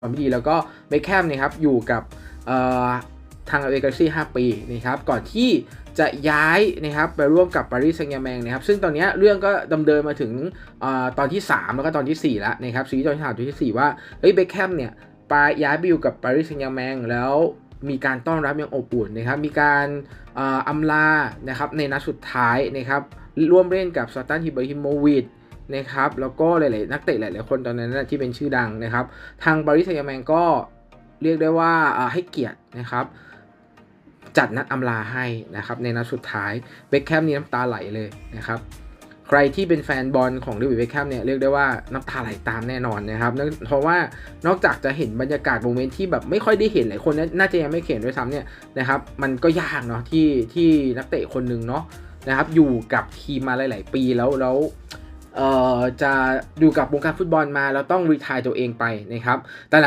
ความไม่ดีแล้วก็เบคแคมเนี่ยครับอยู่กับทางเอเวอร์ซี่5ปีนะครับก่อนที่จะย้ายนะครับไปร่วมกับปารีสแซงต์แชร์แมงนะครับซึ่งตอนนี้เรื่องก็ดำเนินมาถึงอตอนที่ 3 แล้วก็ตอนที่ 4 แล้วนะครับซีรีส์ตอนที่3ตอนที่ 4 ว่าเฮ้ยเบคแคมเนี่ยไปย้ายไปอยู่กับปารีสแซงต์แชร์แมงแล้วมีการต้อนรับอย่างอบอุ่นนะครับมีการออำลานะครับในนัดสุดท้ายนะครับร่วมเล่นกับซาตันฮิบราฮิโมวิช นะครับแล้วก็หลายๆนักเตะหลายๆคนตอนนั้นที่เป็นชื่อดังนะครับ ทางบริษัทแมงก็เรียกได้ว่าให้เกียรตินะครับ จัดนัดอำลาให้นะครับในนัดสุดท้ายเบคแคมนี่น้ำตาไหลเลยนะครับใครที่เป็นแฟนบอลของเดวิดเบคแคมเนี่ยเรียกได้ว่าน้ำตาไหลตามแน่นอนนะครับ เพราะว่านอกจากจะเห็นบรรยากาศโมเมนต์ที่แบบไม่ค่อยได้เห็นหลายคนน่าจะยังไม่เห็นด้วยซ้ำเนี่ยนะครับมันก็ยากเนาะที่ที่นักเตะคนหนึ่งเนาะนะครับอยู่กับทีมมาหลาย ๆ ปีแล้วแล้ว จะอยู่กับวงการฟุตบอลมาแล้วต้องรีทายตัวเองไปนะครับแต่หลัง